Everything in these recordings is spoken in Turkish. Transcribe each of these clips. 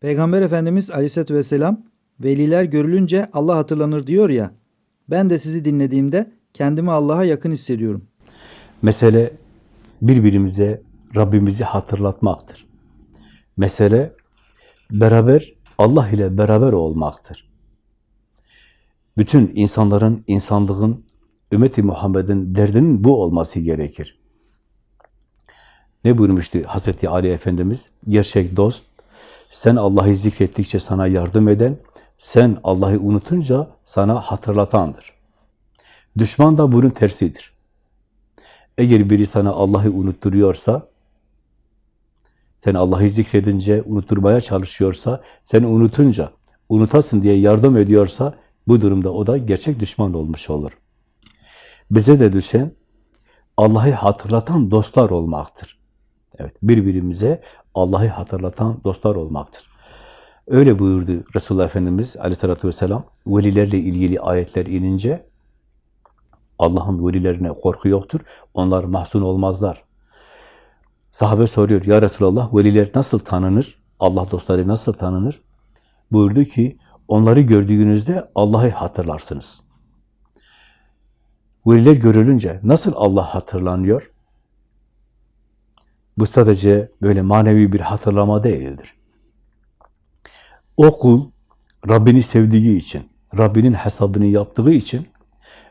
Peygamber Efendimiz Aleyhisselatü Vesselam veliler görülünce Allah hatırlanır diyor ya. Ben de sizi dinlediğimde kendimi Allah'a yakın hissediyorum. Mesele birbirimize Rabbimizi hatırlatmaktır. Mesele beraber Allah ile beraber olmaktır. Bütün insanların, insanlığın, ümmeti Muhammed'in derdinin bu olması gerekir. Ne buyurmuştu Hazreti Ali Efendimiz? Gerçek dost, sen Allah'ı zikrettikçe sana yardım eden, sen Allah'ı unutunca sana hatırlatandır. Düşman da bunun tersidir. Eğer biri sana Allah'ı unutturuyorsa, sen Allah'ı zikredince, unutturmaya çalışıyorsa, seni unutunca, unutasın diye yardım ediyorsa, bu durumda o da gerçek düşman olmuş olur. Bize de düşen, Allah'ı hatırlatan dostlar olmaktır. Evet, birbirimize Allah'ı hatırlatan dostlar olmaktır. Öyle buyurdu Resulullah Efendimiz aleyhissalatü vesselam, velilerle ilgili ayetler inince, Allah'ın velilerine korku yoktur. Onlar mahzun olmazlar. Sahabe soruyor, Ya Resulallah veliler nasıl tanınır? Allah dostları nasıl tanınır? Buyurdu ki, onları gördüğünüzde Allah'ı hatırlarsınız. Veliler görülünce nasıl Allah hatırlanıyor? Bu sadece böyle manevi bir hatırlama değildir. O kul Rabbini sevdiği için, Rabbinin hesabını yaptığı için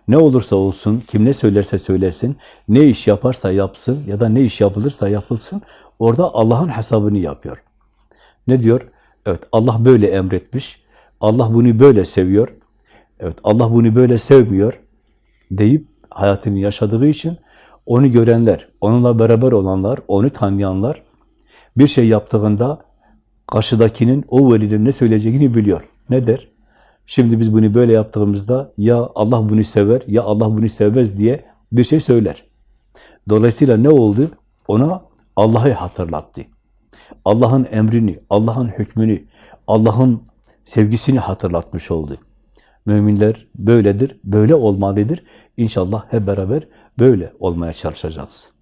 ne olursa olsun, kim ne söylerse söylesin, ne iş yaparsa yapsın ya da ne iş yapılırsa yapılsın, orada Allah'ın hesabını yapıyor. Ne diyor? Evet, Allah böyle emretmiş, Allah bunu böyle seviyor, evet, Allah bunu böyle sevmiyor deyip hayatını yaşadığı için onu görenler, onunla beraber olanlar, onu tanıyanlar bir şey yaptığında karşıdakinin o velinin ne söyleyeceğini biliyor. Ne der? Şimdi biz bunu böyle yaptığımızda ya Allah bunu sever ya Allah bunu sevmez diye bir şey söyler. Dolayısıyla ne oldu? Ona Allah'ı hatırlattı. Allah'ın emrini, Allah'ın hükmünü, Allah'ın sevgisini hatırlatmış oldu. Müminler böyledir, böyle olmalıdır. İnşallah hep beraber böyle olmaya çalışacağız.